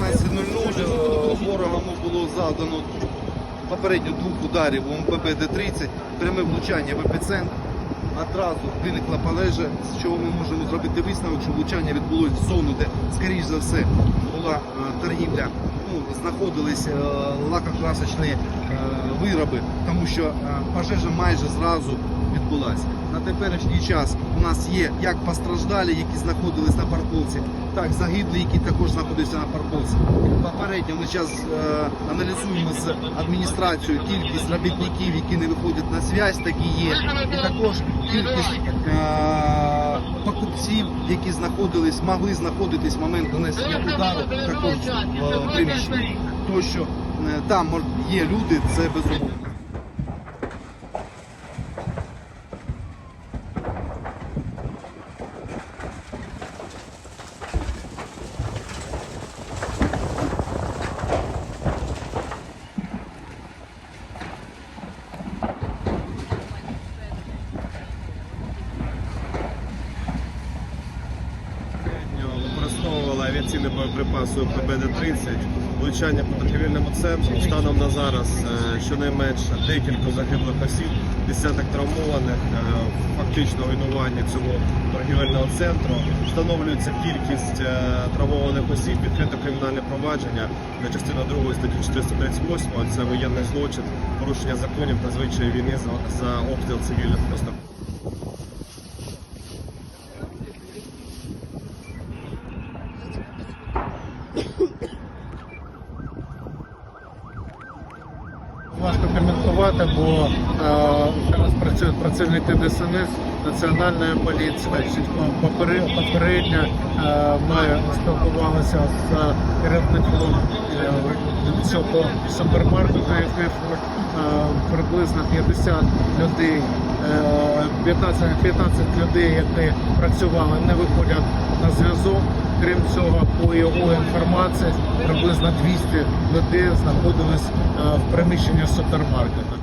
16.00 е, ворогам було задано попередньо двох ударів у МПБ Д-30, пряме влучання в епіцентр. Одразу виникла палежа, з чого ми можемо зробити висновок, що влучання відбулося в зону, де, скоріш за все, була е, торгівля. Ну, знаходились е, лакокрасочні вироби тому що е, пожежа майже зразу відбулася. На теперішній час у нас є як постраждалі, які знаходились на парковці, так загиблі, які також знаходяться на парковці. Попередньо ми зараз е, аналізуємо з адміністрацією кількість робітників, які не виходять на зв'язь, такі є, і також кількість е, покупців, які знаходились, могли знаходитись в момент нанесення удару, також в е, приміщенні. То, що е, там є люди, це безумовно. Попередньо авіаційні боєприпаси ПБД-30, влучання по торгівельному центру. Станом на зараз е, щонайменше декілька загиблих осіб, десяток травмованих, е, фактично руйнування цього торгівельного центру. Встановлюється кількість е, травмованих осіб, відкрито кримінальне провадження за частиною 2 статті 438, це воєнний злочин, порушення законів та звичаї війни за, обстріл цивільних просто. Важко коментувати, бо е, зараз працюють працівники ДСНС, Національної поліції. Попередньо е, ми спілкувалися з керівником е, цього супермаркету, який е, приблизно 50 людей, е, 15, 15 людей, які працювали, не виходять на зв'язок. Крім цього, по його інформації, приблизно 200 людей знаходились е, в приміщенні супермаркету.